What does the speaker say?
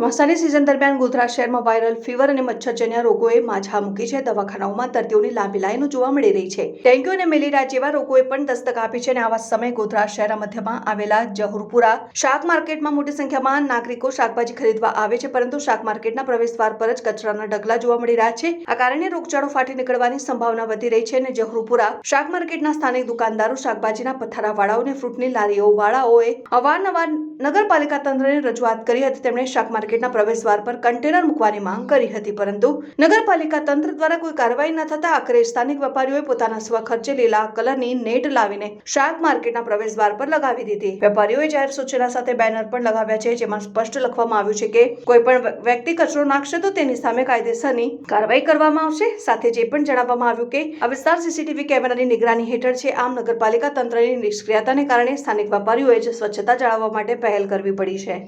ચોમાસાની સિઝન દરમિયાન ગોધરા શહેરમાં વાયરલ ફીવર અને મચ્છરજન્ય રોગોએ માઝા મૂકી છે. દવાખાનાઓમાં દર્દીઓની લાંબી લાઈનો જોવા મળી રહી છે. ડેન્ગ્યુ અને મેલેરિયા જેવા રોગોએ પણ દસ્તક આપી છે અને આવા સમયે ગોધરા શહેરના મધ્યમાં આવેલા જહુરપુરા શાક માર્કેટમાં મોટી સંખ્યામાં નાગરિકો શાકભાજી ખરીદવા આવે છે, પરંતુ શાક માર્કેટના પ્રવેશદ્વાર પર જ કચરાના ઢગલા જોવા મળી રહ્યા છે. આ કારણે રોગચાળો ફાટી નીકળવાની સંભાવના વધી રહી છે અને જહુરપુરા શાક માર્કેટના સ્થાનિક દુકાનદારો શાકભાજીના પથારાવાળાઓ અને ફ્રૂટની લારીઓ વાળાઓએ અવારનવાર નગરપાલિકા તંત્રને રજૂઆત કરી હતી. તેમણે શાક માર્કેટના પ્રવેશદ્વાર પર કન્ટેનર મૂકવાની માંગ કરી હતી, પરંતુ નગરપાલિકા તંત્ર દ્વારા કોઈ કાર્યવાહી ન થતા આખરે સ્થાનિક વેપારીઓએ પોતાના સ્વખર્ચે લીલા કલરની નેટ લાવીને શાક માર્કેટના પ્રવેશદ્વાર પર લગાવી દીધી. વેપારીઓએ જાહેર સૂચના સાથે બેનર પણ લગાવ્યા છે, જેમાં સ્પષ્ટ લખવામાં આવ્યું છે કે કોઈ પણ વ્યક્તિ કચરો નાખશે તો તેની સામે કાયદેસરની કાર્યવાહી કરવામાં આવશે. સાથે જે પણ જણાવવામાં આવ્યું કે આ વિસ્તાર સીસીટીવી કેમેરાની નિગરાની હેઠળ છે. આમ નગરપાલિકા તંત્રની નિષ્ક્રિયતાને કારણે સ્થાનિક વેપારીઓએ જ સ્વચ્છતા જાળવવા માટે પહેલ કરવી પડી છે.